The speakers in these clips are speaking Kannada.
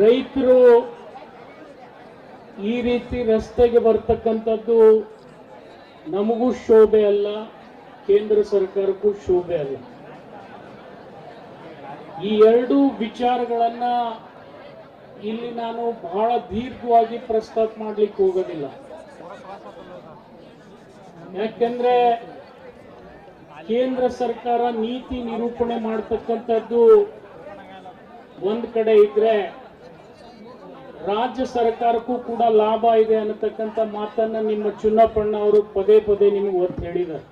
ರೈತರು ಈ ರೀತಿ ರಸ್ತೆಗೆ ಬರ್ತಕ್ಕಂಥದ್ದು ನಮಗೂ ಶೋಭೆ ಅಲ್ಲ, ಕೇಂದ್ರ ಸರ್ಕಾರಕ್ಕೂ ಶೋಭೆ ಅಲ್ಲ. ಈ ಎರಡು ವಿಚಾರಗಳನ್ನ ಇಲ್ಲಿ ನಾನು ಬಹಳ ದೀರ್ಘವಾಗಿ ಪ್ರಸ್ತಾಪ ಮಾಡ್ಲಿಕ್ಕೆ ಹೋಗೋದಿಲ್ಲ. ಯಾಕೆಂದ್ರೆ ಕೇಂದ್ರ ಸರ್ಕಾರ ನೀತಿ ನಿರೂಪಣೆ ಮಾಡ್ತಕ್ಕಂಥದ್ದು ಒಂದ್ ಕಡೆ ಇದ್ರೆ ರಾಜ್ಯ ಸರ್ಕಾರಕ್ಕೂ ಕೂಡ ಲಾಭ ಇದೆ ಅನ್ನತಕ್ಕಂಥ ಮಾತನ್ನ ನಿಮ್ಮ ಚುನ್ನಪ್ಪಣ್ಣ ಅವರು ಪದೇ ಪದೇ ನಿಮಗೆ ಒತ್ತು ಹೇಳಿದ್ದಾರೆ.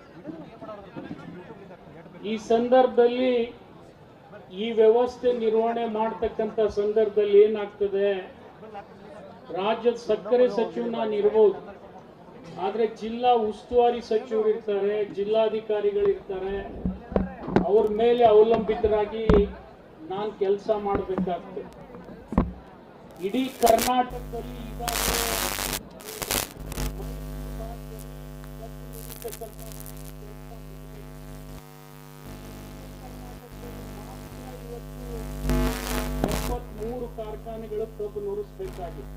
ಈ ಸಂದರ್ಭದಲ್ಲಿ ಈ ವ್ಯವಸ್ಥೆ ನಿರ್ವಹಣೆ ಮಾಡ್ತಕ್ಕಂಥ ಸಂದರ್ಭದಲ್ಲಿ ಏನಾಗ್ತದೆ? ರಾಜ್ಯದ ಸಕ್ಕರೆ ಸಚಿವ ನಾನು ಇರ್ಬೋದು. ಆದ್ರೆ ಜಿಲ್ಲಾ ಉಸ್ತುವಾರಿ ಸಚಿವರು ಇರ್ತಾರೆ ಜಿಲ್ಲಾಧಿಕಾರಿಗಳಿರ್ತಾರೆ ಅವ್ರ ಮೇಲೆ ಅವಲಂಬಿತರಾಗಿ ನಾನು ಕೆಲಸ ಮಾಡಬೇಕಾಗ್ತದೆ. ಇಡೀ ಕರ್ನಾಟಕದಲ್ಲಿ ಎಪ್ಪತ್ಮೂರು ಕಾರ್ಖಾನೆಗಳು ಕಬ್ಬು ನುರಿಸಬೇಕಾಗಿದೆ.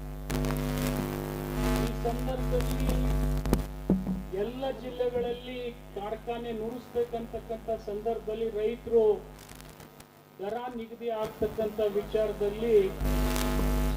ಈ ಸಂದರ್ಭದಲ್ಲಿ ಎಲ್ಲ ಜಿಲ್ಲೆಗಳಲ್ಲಿ ಕಾರ್ಖಾನೆ ನುರಿಸ್ಬೇಕಂತಕ್ಕಂಥ ಸಂದರ್ಭದಲ್ಲಿ ರೈತರು ದರ ನಿಗದಿ ಆಗ್ತಕ್ಕಂಥ ವಿಚಾರದಲ್ಲಿ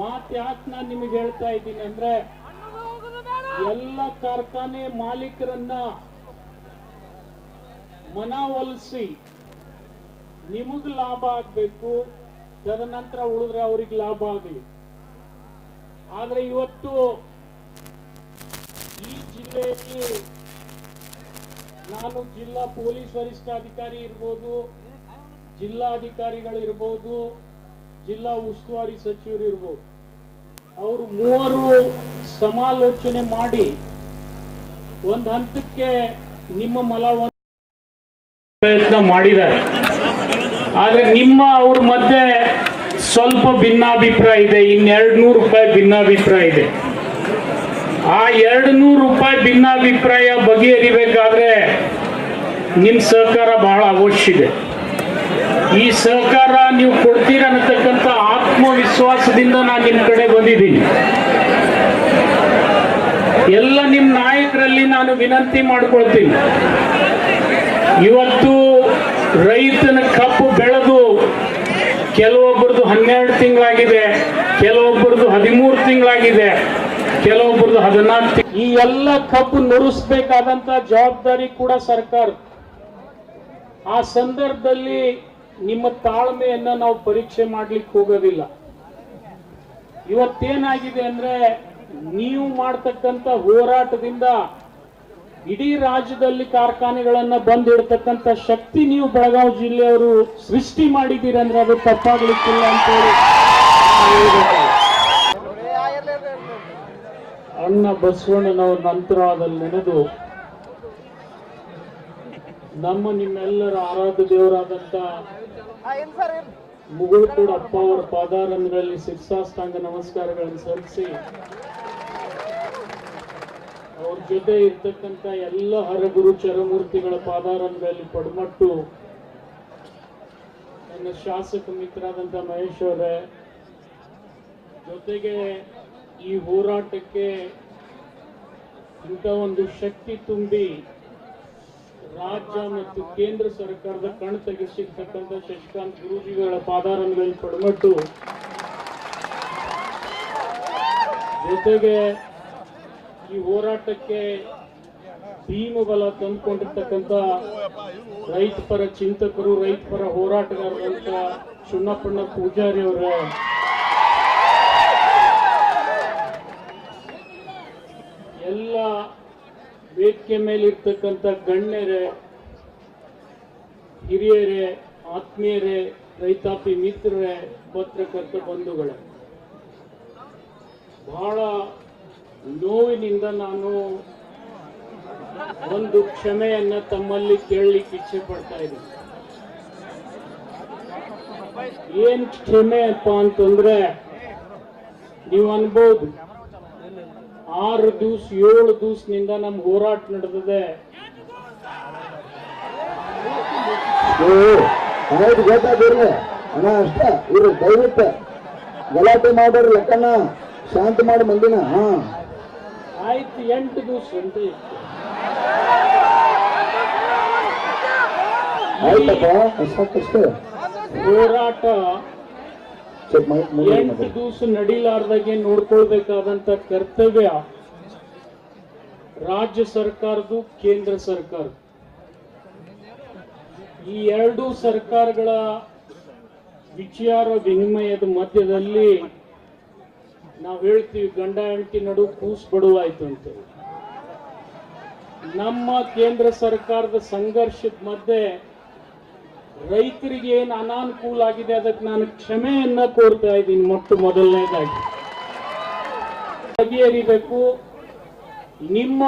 ಮಾತು ಯಾಕೆ ನಾನು ನಿಮಗೆ ಹೇಳ್ತಾ ಇದ್ದೀನಿ ಅಂದ್ರೆ ಎಲ್ಲ ಕಾರ್ಖಾನೆ ಮಾಲೀಕರನ್ನ ಮನವೊಲಿಸಿ ನಿಮಗ್ ಲಾಭ ಆಗ್ಬೇಕು, ತದನಂತರ ಉಳಿದ್ರೆ ಅವ್ರಿಗೆ ಲಾಭ ಆಗಲಿ. ಆದ್ರೆ ಇವತ್ತು ಈ ಜಿಲ್ಲೆಯಲ್ಲಿ ನಾನು ಜಿಲ್ಲಾ ಪೊಲೀಸ್ ವರಿಷ್ಠಾಧಿಕಾರಿ ಇರ್ಬೋದು ಜಿಲ್ಲಾಧಿಕಾರಿಗಳಿರ್ಬೋದು ಜಿಲ್ಲಾ ಉಸ್ತುವಾರಿ ಸಚಿವರು ಇರ್ಬೋದು. ಅವರು ಮೂವರು ಸಮಾಲೋಚನೆ ಮಾಡಿ ಒಂದು ಹಂತಕ್ಕೆ ನಿಮ್ಮ ಮಲವನ್ನು ಪ್ರಯತ್ನ ಮಾಡಿದ್ದಾರೆ. ಆದ್ರೆ ನಿಮ್ಮ ಅವ್ರ ಮಧ್ಯೆ ಸ್ವಲ್ಪ ಭಿನ್ನಾಭಿಪ್ರಾಯ ಇದೆ, ಇನ್ನೆರಡು ನೂರು ರೂಪಾಯಿ ಭಿನ್ನಾಭಿಪ್ರಾಯ ಇದೆ. ಆ ಎರಡು ನೂರು ರೂಪಾಯಿ ಭಿನ್ನಾಭಿಪ್ರಾಯ ಬಗೆಹರಿಬೇಕಾದ್ರೆ ನಿಮ್ ಸಹಕಾರ ಬಹಳ ಅವಶ್ಯ ಇದೆ. ಈ ಸಹಕಾರ ನೀವು ಕೊಡ್ತೀರ ಆತ್ಮವಿಶ್ವಾಸದಿಂದ ನಾನು ನಿಮ್ಮ ಕಡೆ ಬಂದಿದ್ದೀನಿ. ಎಲ್ಲ ನಿಮ್ಮ ನಾಯಕರಲ್ಲಿ ನಾನು ವಿನಂತಿ ಮಾಡ್ಕೊಳ್ತೀನಿ. ಇವತ್ತು ರೈತನ ಕಬ್ಬು ಬೆಳೆದು ಕೆಲವೊಬ್ಬರದು ಹನ್ನೆರಡು ತಿಂಗಳಾಗಿದೆ, ಕೆಲವೊಬ್ಬರದು ಹದಿಮೂರು ತಿಂಗಳಾಗಿದೆ, ಕೆಲವೊಬ್ಬರದು ಹದಿನಾಲ್ಕು ಈ ಎಲ್ಲ ಕಬ್ಬು ನುರಿಸ್ಬೇಕಾದಂತ ಜವಾಬ್ದಾರಿ ಕೂಡ ಸರ್ಕಾರ. ಆ ಸಂದರ್ಭದಲ್ಲಿ ನಿಮ್ಮ ತಾಳ್ಮೆಯನ್ನ ನಾವು ಪರೀಕ್ಷೆ ಮಾಡ್ಲಿಕ್ಕೆ ಹೋಗೋದಿಲ್ಲ. ಇವತ್ತೇನಾಗಿದೆ ಅಂದ್ರೆ ನೀವು ಮಾಡ್ತಕ್ಕಂಥ ಹೋರಾಟದಿಂದ ಇಡೀ ರಾಜ್ಯದಲ್ಲಿ ಕಾರ್ಖಾನೆಗಳನ್ನ ಬಂದಿಡ್ತಕ್ಕಂಥ ಶಕ್ತಿ ನೀವು ಬೆಳಗಾವಿ ಜಿಲ್ಲೆಯವರು ಸೃಷ್ಟಿ ಮಾಡಿದ್ದೀರಂದ್ರೆ ಅದು ತಪ್ಪಾಗ್ಲಿಕ್ಕಿಲ್ಲ ಅಂತ ಹೇಳಿ. ಅಣ್ಣ ಬಸವಣ್ಣನವರ ನಂತರದಲ್ಲಿ ನೆನೆದು ನಮ್ಮ ನಿಮ್ಮೆಲ್ಲರ ಆರಾಧ್ಯ ದೇವರಾದಂತ ಮುಗುಳ್ಕೋಡ್ ಅಪ್ಪ ಅವರ ಪಾದಾರಂಗಗಳಲ್ಲಿ ಶಿರ್ಸಾಷ್ಟಾಂಗ ನಮಸ್ಕಾರಗಳನ್ನು ಸಲ್ಲಿಸಿ, ಅವ್ರ ಜೊತೆ ಇರ್ತಕ್ಕಂಥ ಎಲ್ಲ ಹರಗುರು ಚರಮೂರ್ತಿಗಳ ಪಾದಾರಂಗಗಳಲ್ಲಿ ಪಡ್ಮಟ್ಟು, ನನ್ನ ಶಾಸಕ ಮಿತ್ರಾದಂಥ ಮಹೇಶ್ ಅವರೇ, ಜೊತೆಗೆ ಈ ಹೋರಾಟಕ್ಕೆ ಇಂಥ ಒಂದು ಶಕ್ತಿ ತುಂಬಿ ರಾಜ್ಯ ಮತ್ತು ಕೇಂದ್ರ ಸರ್ಕಾರದ ಕಣ್ ತೆಗೆಸಿರ್ತಕ್ಕಂಥ ಶಶಿಕಾಂತ್ ಗುರುಜಿಗಳ ಪಾದಾರಂಗಗಳಲ್ಲಿ ಪಡಮಟ್ಟು. ಜೊತೆಗೆ ಈ ಹೋರಾಟಕ್ಕೆ ಭೀಮಬಲ ತಂದುಕೊಂಡಿರ್ತಕ್ಕಂಥ ರೈತ ಪರ ಚಿಂತಕರು ರೈತ ಪರ ಹೋರಾಟಗಾರರಂತ ಚುನ್ನಪ್ಪಣ್ಣ ಪೂಜಾರಿ ಅವರ ಮೇಲೆ ಇರ್ತಕ್ಕಂಥ ಗಣ್ಯರೇ, ಹಿರಿಯರೇ, ಆತ್ಮೀಯರೇ, ರೈತಾಪಿ ಮಿತ್ರರೇ, ಪತ್ರಕರ್ತ ಬಂಧುಗಳೇ, ಬಹಳ ನೋವಿನಿಂದ ನಾನು ಒಂದು ಕ್ಷಮೆಯನ್ನ ತಮ್ಮಲ್ಲಿ ಕೇಳಲಿಕ್ಕೆ ಇಚ್ಛೆ ಪಡ್ತಾ ಇದ್ದೀನಿ. ಏನ್ ಕ್ಷಮೆ ಅಪ್ಪ ಅಂತಂದ್ರೆ, ನೀವು ಅನ್ಬೋದು. ಆರು ದಿವ್ಸ ಏಳು ದಿವ್ಸನಿಂದ ನಮ್ಮ ಹೋರಾಟ ನಡೆದಿದೆ. ಏ, ಆಯ್ತು ಗೊತ್ತಾದಿರ್ಲಿ ಅಣ್ಣ ಅಷ್ಟ ಇವ್ರು ದಯವಿಟ್ಟು ಗಲಾಟೆ ಮಾಡೋರು ಲೆಕ್ಕಣ್ಣ ಶಾಂತ ಮಾಡಿ ಮಂದಿನ ಹಾ. ಆಯ್ತು ಎಂಟು ದಿವ್ಸ ಅಂತ ಇತ್ತು ಆಯ್ತಪ್ಪ ಸಾಕಷ್ಟು ಹೋರಾಟ ಎಂಟು. ದಿವಸ ನಡೀಲಾರ್ದಾಗೆ ನೋಡ್ಕೊಳ್ಬೇಕಾದಂತ ಕರ್ತವ್ಯ ರಾಜ್ಯ ಸರ್ಕಾರದ್ದು ಕೇಂದ್ರ ಸರ್ಕಾರ ಈ ಎರಡೂ ಸರ್ಕಾರಗಳ ವಿಚಾರ ವಿನಿಮಯದ ಮಧ್ಯದಲ್ಲಿ ನಾವು ಹೇಳ್ತೀವಿ ಗಂಡ ಹೆಂಡತಿ ನಡು ಕೂಸ್ ಬಡುವಾಯ್ತು ಅಂತ ನಮ್ಮ ಕೇಂದ್ರ ಸರ್ಕಾರದ ಸಂಘರ್ಷದ ಮಧ್ಯೆ ರೈತರಿಗೆ ಏನು ಅನಾನುಕೂಲ ಆಗಿದೆ, ಅದಕ್ಕೆ ನಾನು ಕ್ಷಮೆಯನ್ನ ಕೋರ್ತಾ ಇದ್ದೀನಿ ಮೊಟ್ಟ ಮೊದಲನೇದಾಗಿ. ಬಗೆಹರಿಬೇಕು ನಿಮ್ಮ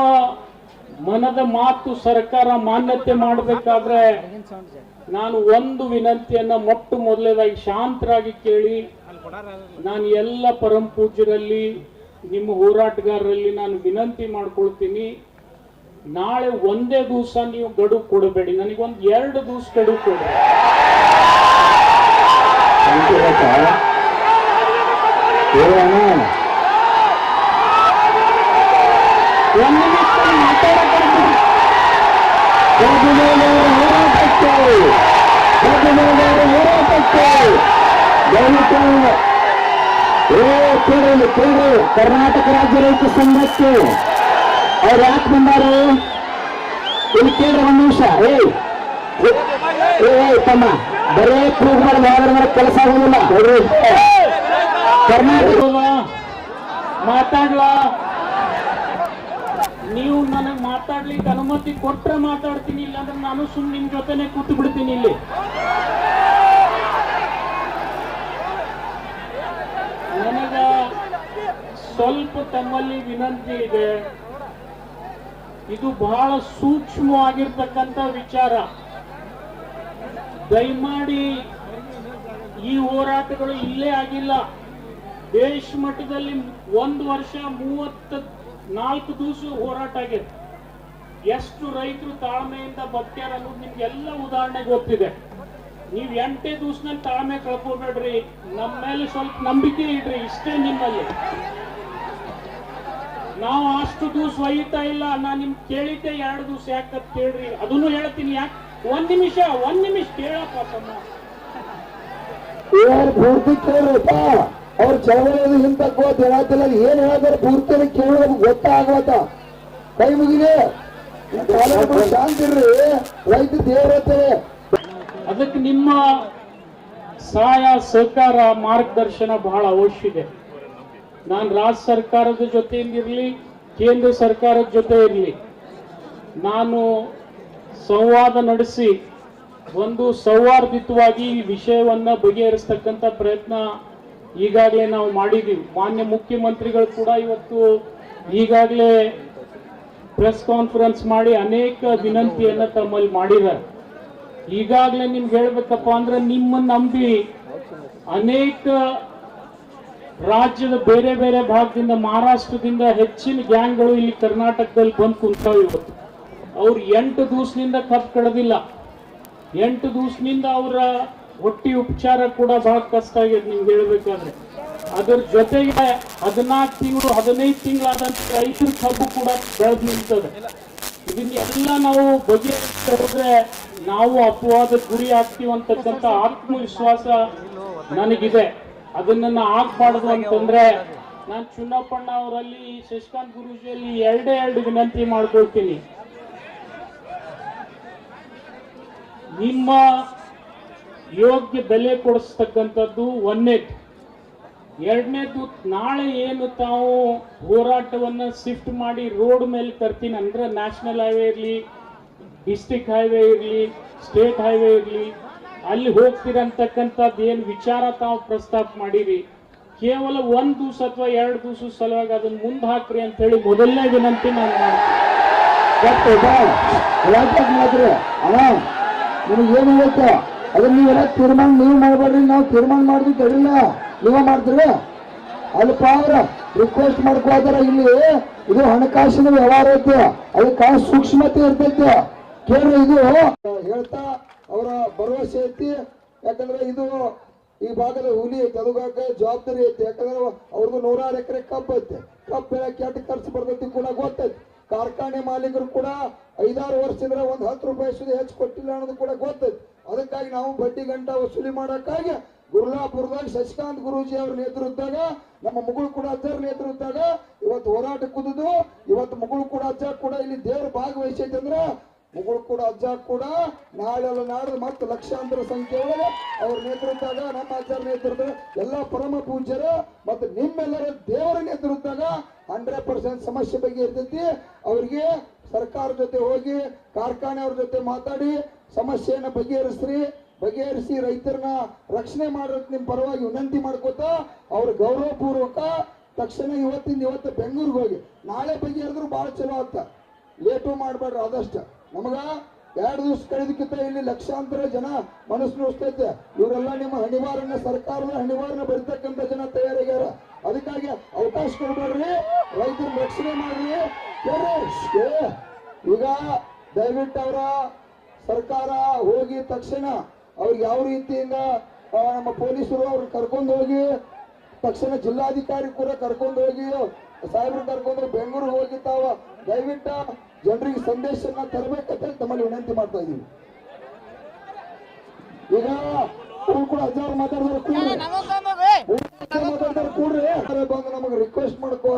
ಮನದ ಮಾತು ಸರ್ಕಾರ ಮಾನ್ಯತೆ ಮಾಡಬೇಕಾದ್ರೆ ನಾನು ಒಂದು ವಿನಂತಿಯನ್ನ ಮೊಟ್ಟ ಮೊದಲನೇದಾಗಿ ಶಾಂತರಾಗಿ ಕೇಳಿ, ನಾನು ಎಲ್ಲ ಪರಂ ಪೂಜ್ಯರಲ್ಲಿ, ನಿಮ್ಮ ಹೋರಾಟಗಾರರಲ್ಲಿ ನಾನು ವಿನಂತಿ ಮಾಡ್ಕೊಳ್ತೀನಿ. ನಾಳೆ ಒಂದೇ ದಿವಸ ನೀವು ಗಡುವು ಕೊಡಬೇಡಿ. ನನಗೊಂದು ಎರಡು ದಿವಸ ಗಡುವು ಕೊಡಿ. ಕರ್ನಾಟಕ ರಾಜ್ಯ ರೈತ ಸಂಘಕ್ಕೆ ಅವ್ರು ಯಾಕೆ ಬಂದಾರು? ಇಲ್ಲಿ ಕೇಳ್ರಿ ಒಂದ್ ನಿಮಿಷ. ಏ ಏ ತಮ್ಮ ಬರೇ ಪ್ರೂವ್ ಮಾಡಿ ಹೋದ್ರೆ ಕೆಲಸ ಆಗೋದಿಲ್ಲ. ಕರ್ನಾಟಕ? ಮಾತಾಡ್ಲಾ? ನೀವು ನನಗೆ ಮಾತಾಡ್ಲಿಕ್ಕೆ ಅನುಮತಿ ಕೊಟ್ರೆ ಮಾತಾಡ್ತೀನಿ ಇಲ್ಲಾಂದ್ರೆ ನಾನು ಸುಮ್ಮನೆ ನಿಮ್ ಜೊತೆನೆ ಕೂತು ಬಿಡ್ತೀನಿ ಇಲ್ಲಿ. ನನಗ ಸ್ವಲ್ಪ ತಮ್ಮಲ್ಲಿ ವಿನಂತಿ ಇದೆ. ಇದು ಬಹಳ ಸೂಕ್ಷ್ಮವಾಗಿರ್ತಕ್ಕಂಥ ವಿಚಾರ. ದಯಮಾಡಿ ಈ ಹೋರಾಟಗಳು ಇಲ್ಲೇ ಆಗಿಲ್ಲ. ದೇಶ ಮಟ್ಟದಲ್ಲಿ ಒಂದು ವರ್ಷ ಮೂವತ್ತ ನಾಲ್ಕು ದಿವಸ ಹೋರಾಟ ಆಗಿದೆ. ಎಷ್ಟು ರೈತರು ತಾಳ್ಮೆಯಿಂದ ಬದುಕ್ಯಾರ ಅನ್ನೋದು ನಿಮ್ಗೆಲ್ಲ ಉದಾಹರಣೆ ಗೊತ್ತಿದೆ. ನೀವು ಎಂಟೇ ದಿವಸನಲ್ಲಿ ತಾಳ್ಮೆ ಕಳ್ಕೋಬೇಡ್ರಿ. ನಮ್ಮ ಮೇಲೆ ಸ್ವಲ್ಪ ನಂಬಿಕೆ ಇಡ್ರಿ, ಇಷ್ಟೇ ನಿಮ್ಮಲ್ಲಿ. ನಾವು ಅಷ್ಟು ದಿವಸ ಒಯ್ತಾ ಇಲ್ಲ. ನಾ ನಿಮ್ ಕೇಳಿದ್ದೆ ಎರಡು ದಿವಸ ಯಾಕಂತ ಕೇಳ್ರಿ. ಅದನ್ನು ಹೇಳ್ತೀನಿ ಯಾಕೆ? ಒಂದ್ ನಿಮಿಷ ಒಂದ್ ನಿಮಿಷ ಕೇಳಪ್ಪ ತಮ್ಮ. ಪೂರ್ತಿ ಕೇಳ್ರಪ್ಪ? ಅವ್ರ ಚಳವಳಿ ಹಿಂತ ಗೊತ್ತ ಹೇಳತ್ತಿಲ್ಲ ಏನ್ ಹೇಳ್ತಾರೆ ಪೂರ್ತಿ ಕೇಳೋದು ಗೊತ್ತಾಗತ್ತ ಕೈ ಮುಗಿದೆ ಶಾಂತಿರ್ರಿ. ರೈತ ದೇವರತ್ತೇ ಅದಕ್ಕೆ ನಿಮ್ಮ ಸಹಾಯ ಸಹಕಾರ ಮಾರ್ಗದರ್ಶನ ಬಹಳ ಅವಶ್ಯ ಇದೆ. ನಾನು ರಾಜ್ಯ ಸರ್ಕಾರದ ಜೊತೆಯಲ್ಲಿರಲಿ, ಕೇಂದ್ರ ಸರ್ಕಾರದ ಜೊತೆ ಇರಲಿ ನಾನು ಸಂವಾದ ನಡೆಸಿ, ಒಂದು ಸೌಹಾರ್ದಿತವಾಗಿ ಈ ವಿಷಯವನ್ನ ಬಗೆಹರಿಸ್ತಕ್ಕಂಥ ಪ್ರಯತ್ನ ಈಗಾಗಲೇ ನಾವು ಮಾಡಿದ್ದೀವಿ ಮಾನ್ಯ ಮುಖ್ಯಮಂತ್ರಿಗಳು ಕೂಡ ಇವತ್ತು ಈಗಾಗಲೇ ಪ್ರೆಸ್ ಕಾನ್ಫರೆನ್ಸ್ ಮಾಡಿ ಅನೇಕ ವಿನಂತಿಯನ್ನ ತಮ್ಮಲ್ಲಿ ಮಾಡಿದ್ದಾರೆ. ಈಗಾಗಲೇ ನಿಮ್ಗೆ ಹೇಳ್ಬೇಕಪ್ಪ ಅಂದ್ರೆ ನಿಮ್ಮನ್ನ ನಂಬಿ ಅನೇಕ ರಾಜ್ಯದ ಬೇರೆ ಬೇರೆ ಭಾಗದಿಂದ, ಮಹಾರಾಷ್ಟ್ರದಿಂದ ಹೆಚ್ಚಿನ ಗ್ಯಾಂಗ್ಗಳು ಇಲ್ಲಿ ಕರ್ನಾಟಕದಲ್ಲಿ ಬಂದು ಕುಂತಾವ ಇವತ್ತು. ಅವ್ರು ಎಂಟು ದಿವಸದಿಂದ ಕಪ್ ಕಳೆದಿಲ್ಲ ಎಂಟು ದಿವಸದಿಂದ ಅವರ ಹೊಟ್ಟಿ ಉಪಚಾರ ಕೂಡ ಬಹಳ ಕಷ್ಟ ಆಗಿದೆ ನೀವು ಹೇಳಬೇಕಾದ್ರೆ. ಅದರ ಜೊತೆಗೆ ಹದಿನಾಲ್ಕು ತಿಂಗಳು, ಹದಿನೈದು ತಿಂಗಳಾದಂತ ರೈತರ ಕಬ್ಬು ಕೂಡ ಬೆಳೆದು ನಿಂತದೆ. ಇದನ್ನೆಲ್ಲ ನಾವು ಬಗೆ ಹೋದ್ರೆ ನಾವು ಅಪವಾದ ಗುರಿ ಆಗ್ತೀವಿ ಅಂತಕ್ಕಂಥ ಆತ್ಮವಿಶ್ವಾಸ ನನಗಿದೆ. ಅದನ್ನ ಆಗ್ಬಾರ್ದು ಅಂತಂದ್ರೆ ನಾನು ಚುನ್ನಪ್ಪಣ್ಣ ಅವರಲ್ಲಿ ಶಶಿಕಾಂತ್ ಗುರೂಜಿಯಲ್ಲಿ ಎರಡೇ ಎರಡು ವಿನಂತಿ ಮಾಡ್ಕೊಳ್ತೀನಿ. ನಿಮ್ಮ ಯೋಗ್ಯ ಬೆಲೆ ಕೊಡಿಸ್ತಕ್ಕಂಥದ್ದು ಒಂದನೇದು ಎರಡನೇದು ನಾಳೆ ಏನು ತಾವು ಹೋರಾಟವನ್ನ ಶಿಫ್ಟ್ ಮಾಡಿ ರೋಡ್ ಮೇಲೆ ತರ್ತೀನಿ ಅಂದ್ರೆ ನ್ಯಾಷನಲ್ ಹೈವೇ ಇರಲಿ ಡಿಸ್ಟಿಕ್ ಹೈವೇ ಇರಲಿ ಸ್ಟೇಟ್ ಹೈವೇ ಇರಲಿ ಅಲ್ಲಿ ಹೋಗ್ತಿರಂತಕ್ಕಂಥದ್ದು ಏನು ವಿಚಾರ ತಾವು ಪ್ರಸ್ತಾಪ ಮಾಡಿರಿ? ಕೇವಲ ಒಂದು ದಿವಸ ಅಥವಾ ಎರಡು ದಿವಸ ಸಲುವಾಗಿ ಅದನ್ನ ಮುಂದೆ ಹಾಕ್ರಿ ಅಂತ ಹೇಳಿ ಮೊದಲನೇ ವಿನಂತಿ ನಾನು ನಿಮಗೇನು ಗೊತ್ತ? ಅದನ್ನ ನೀವೆಲ್ಲ ತೀರ್ಮಾನ ನೀವು ಮಾಡ್ಬೇಡ್ರಿ, ನಾವು ತೀರ್ಮಾನ ಮಾಡಿದ್ವಿ ತಡಿಲ್ಲ. ನೀವ ಮಾಡ್ತೀರಿ? ಅಲ್ಪ ಅವ್ರ ರಿಕ್ವೆಸ್ಟ್ ಮಾಡ್ಕೋದಾರ ಇಲ್ಲಿ ಇದು ಹಣಕಾಸಿನ ವ್ಯವಹಾರ ಐತಿ. ಅದಕ್ಕೆ ಸೂಕ್ಷ್ಮತೆ ಇರ್ತೈತೆ. ಕೇಳ್ರಿ ಇದು. ಹೇಳ್ತಾ ಅವರ ಭರವಸೆ ಐತಿ. ಯಾಕಂದ್ರೆ ಇದು ಈ ಭಾಗದ ಹುಲಿ ಐತಿ. ಅದಕ್ಕಾಗ ಜವಾಬ್ದಾರಿ ಐತಿ. ಯಾಕಂದ್ರೆ ಅವ್ರದ್ದು ನೂರಾರು ಎಕರೆ ಕಬ್ಬು ಐತಿ. ಕಬ್ಬು ಬೆಳೆ ಎಷ್ಟು ಖರ್ಚು ಬರ್ತೈತಿ ಕೂಡ ಗೊತ್ತೈತಿ. ಕಾರ್ಖಾನೆ ಮಾಲೀಕರು ಕೂಡ ಐದಾರು ವರ್ಷದಿಂದ ಒಂದು ಹತ್ತು ರೂಪಾಯಿ ಸುದ್ದಿ ಹೆಚ್ಚು ಕೊಟ್ಟಿಲ್ಲ ಅನ್ನೋದು ಕೂಡ ಗೊತ್ತೈತಿ. ಅದಕ್ಕಾಗಿ ನಾವು ಬಡ್ಡಿ ಗಂಟ ವಸೂಲಿ ಮಾಡಕ್ಕಾಗಿ ಗುರುಲಾಪುರದಾಗ ಶಶಿಕಾಂತ್ ಗುರೂಜಿ ಅವ್ರ ನೇತೃತ್ವದಾಗ, ನಮ್ಮ ಮುಗುಳು ಕೂಡ ಅಜ್ಜರ ನೇತೃತ್ವದಾಗ ಇವತ್ತು ಹೋರಾಟ ಕುದಿದು ಇವತ್ತು ಮಗಳು ಕೂಡ ಅಜ್ಜ ಕೂಡ ಇಲ್ಲಿ ದೇವ್ರ ಭಾಗವಹಿಸೈತೆ ಅಂದ್ರೆ ಮುಗುಳು ಕೂಡ, ಅಜ್ಜ ಕೂಡ ನಾಳೆ ಅಲ್ಲ ನಾಡ್ದು ಮತ್ತೆ ಲಕ್ಷಾಂತರ ಸಂಖ್ಯೆ ಒಳಗೆ ಅವ್ರ ನೇತೃತ್ವದಾಗ, ನಮ್ಮ ಆಚಾರ ನೇತೃತ್ವ, ಎಲ್ಲ ಪರಮ ಪೂಜ್ಯರು ಮತ್ತು ನಿಮ್ಮೆಲ್ಲರ ದೇವರ ನೇತೃತ್ವದಾಗ ಹಂಡ್ರೆಡ್ ಪರ್ಸೆಂಟ್ ಸಮಸ್ಯೆ ಬಗ್ಗೆ ಇರ್ತೈತಿ ಅವ್ರಿಗೆ ಸರ್ಕಾರ ಜೊತೆ ಹೋಗಿ, ಕಾರ್ಖಾನೆ ಅವ್ರ ಜೊತೆ ಮಾತಾಡಿ, ಸಮಸ್ಯೆಯನ್ನು ಬಗೆಹರಿಸ್ರಿ, ಬಗೆಹರಿಸಿ ರೈತರನ್ನ ರಕ್ಷಣೆ ಮಾಡೋಕ್ ನಿಮ್ಮ ಪರವಾಗಿ ವಿನಂತಿ ಮಾಡ್ಕೋತಾ ಅವ್ರ ಗೌರವಪೂರ್ವಕ ತಕ್ಷಣ ಇವತ್ತಿಂದ ಇವತ್ತು ಬೆಂಗಳೂರಿಗೆ ಹೋಗಿ. ನಾಳೆ ಬಗೆಹರಿದ್ರು ಬಹಳ ಚಲೋ ಆಗ್ತಾ ಲೇಟು ಮಾಡಬೇಡ್ರಿ ಆದಷ್ಟ. ನಮಗ ಎರಡು ದಿವಸ ಕಳೆದಕ್ಕಿಂತ ಇಲ್ಲಿ ಲಕ್ಷಾಂತರ ಜನ ಮನಸ್ಸು ನೋಡ್ತೈತೆ ಇವರೆಲ್ಲ ನಿಮ್ಮ ಹಣಿವಾರನ್ನ ಸರ್ಕಾರದ ಹಣಿವಾರನ್ನ ಬರಿತಕ್ಕಂತ ಜನ ತಯಾರಾಗ್ಯಾರ. ಅದಕ್ಕಾಗಿ ಅವಕಾಶ ಕೊಡ್ಬೇಡ್ರಿ. ರೈತರ ರಕ್ಷಣೆ ಮಾಡ್ರಿ. ಈಗ ದಯವಿಟ್ಟು ಅವರ ಸರ್ಕಾರ ಹೋಗಿ ತಕ್ಷಣ ಅವ್ರಿಗೆ ಯಾವ ರೀತಿಯಿಂದ ನಮ್ಮ ಪೊಲೀಸರು ಅವ್ರನ್ನ ಕರ್ಕೊಂಡು ಹೋಗಿ, ತಕ್ಷಣ ಜಿಲ್ಲಾಧಿಕಾರಿ ಕೂಡ ಕರ್ಕೊಂಡು ಹೋಗಿ ಸಾಹೇಬ್ರು ಕರ್ಕೊಂಡು ಬೆಂಗಳೂರು ಹೋಗಿ ತಾವ. ದಯವಿಟ್ಟು ಜನರಿಗೆ ಸಂದೇಶನ ತರಬೇಕಂತ ತಮ್ಮಲ್ಲಿ ವಿನಂತಿ ಮಾಡ್ತಾ ಇದೀವಿ ಈಗ ಕೂಡ ಹಜಾರು ಮಾತಾಡಿದ್ರೆ ಕೂಡ್ರಿ. ಮಾತಾಡ್ತಾರೆ ಕೂಡ್ರಿ ಯಾರೇ ಬಂದು ನಮಗೆ ರಿಕ್ವೆಸ್ಟ್ ಮಾಡ್ಕೋ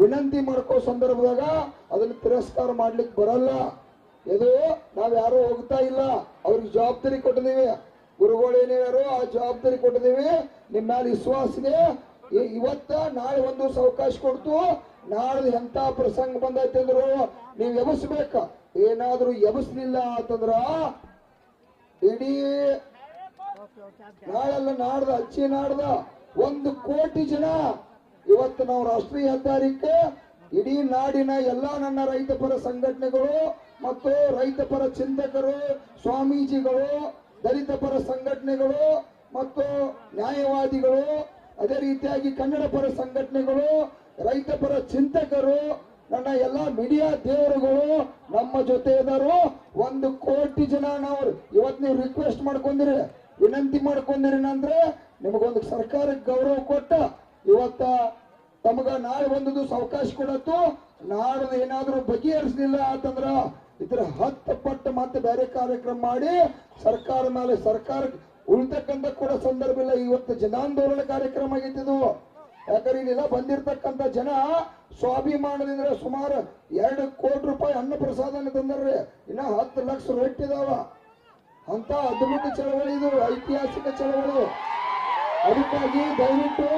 ವಿನಂತಿ ಮಾಡ್ಕೋ ಸಂದರ್ಭದಾಗ ಅದನ್ನ ತಿರಸ್ಕಾರ ಮಾಡ್ಲಿಕ್ಕೆ ಬರಲ್ಲ. ಇದು ನಾವ್ ಯಾರು ಹೋಗ್ತಾ ಇಲ್ಲ. ಅವ್ರಿಗೆ ಜವಾಬ್ದಾರಿ ಕೊಟ್ಟಿದೀವಿ ಗುರುಗಳು ಏನೇನಾರು ಆ ಜವಾಬ್ದಾರಿ ಕೊಟ್ಟಿದೀವಿ ನಿಮ್ಮ ಮೇಲೆ ವಿಶ್ವಾಸ ಇದೆ. ಇ- ಇವತ್ತ ನಾಳೆ ಒಂದು ಅವಕಾಶ ಕೊಡ್ತು. ನಾಳೆ ಎಂತ ಪ್ರಸಂಗ ಬಂದೈತೆ ಅಂದ್ರು, ನೀವ್ ಎಬಸ್ಬೇಕ. ಏನಾದ್ರೂ ಎಬಸ್ಲಿಲ್ಲ ಅಂತಂದ್ರ ಇಡೀ ನಾಳೆಲ್ಲ ನಾಡ್ದ, ಅಚ್ಚಿ ನಾಡ್ದ, ಒಂದು ಕೋಟಿ ಜನ ಇವತ್ತು ನಾವು ರಾಷ್ಟ್ರೀಯ ಹೆದ್ದಾರಿಕೆ, ಇಡೀ ನಾಡಿನ ಎಲ್ಲಾ ನನ್ನ ರೈತ ಪರ ಸಂಘಟನೆಗಳು ಮತ್ತು ರೈತ ಪರ ಚಿಂತಕರು, ಸ್ವಾಮೀಜಿಗಳು, ದಲಿತ ಪರ ಸಂಘಟನೆಗಳು ಮತ್ತು ನ್ಯಾಯವಾದಿಗಳು ಅದೇ ರೀತಿಯಾಗಿ ಕನ್ನಡ ಪರ ಸಂಘಟನೆಗಳು, ರೈತ ಪರ ಚಿಂತಕರು, ನನ್ನ ಎಲ್ಲಾ ಮೀಡಿಯಾ ದೇವರುಗಳು, ನಮ್ಮ ಜೊತೆ ಇದಾರು ಒಂದು ಕೋಟಿ ಜನ ನಾವು ಇವತ್ತು ನೀವು ರಿಕ್ವೆಸ್ಟ್ ಮಾಡ್ಕೊಂಡಿರಿ, ವಿನಂತಿ ಮಾಡ್ಕೊಂಡಿರಿ ಅಂದ್ರೆ ನಿಮಗೊಂದು ಸರ್ಕಾರಕ್ಕೆ ಗೌರವ ಕೊಟ್ಟ ಇವತ್ತ ತಮಗ ನಾಳೆ ಒಂದು ಅವಕಾಶ ಕೊಡತ್ತು. ನಾಳೆ ಏನಾದ್ರೂ ಬಗೆಹರಿಸಲಿಲ್ಲ ಅಂತಂದ್ರ ಇದ್ರ ಹತ್ತು ಪಟ್ಟು ಮತ್ತೆ ಬೇರೆ ಕಾರ್ಯಕ್ರಮ ಮಾಡಿ ಸರ್ಕಾರ ಮೇಲೆ ಸರ್ಕಾರ ಉಳಿತಕ್ಕಂಥ ಕೂಡ ಸಂದರ್ಭ ಇಲ್ಲ. ಇವತ್ತು ಜನಾಂದೋಲನ ಕಾರ್ಯಕ್ರಮ ಆಗಿದ್ದು ಯಾಕಂದ್ರೆ ಇಲ್ಲೆಲ್ಲ ಬಂದಿರತಕ್ಕಂತ ಜನ ಸ್ವಾಭಿಮಾನದಿಂದ ಸುಮಾರು ಎರಡು ಕೋಟಿ ರೂಪಾಯಿ ಅನ್ನ ಪ್ರಸಾದನ ತಂದ್ರಿ ಇನ್ನ ಹತ್ತು ಲಕ್ಷ ರೊಟ್ಟಿದಾವ ಅಂತ ಅದ್ಭುತ ಚಳವಳಿ ಇದು, ಐತಿಹಾಸಿಕ ಚಳವಳಿ. ಅದಕ್ಕಾಗಿ ದಯವಿಟ್ಟು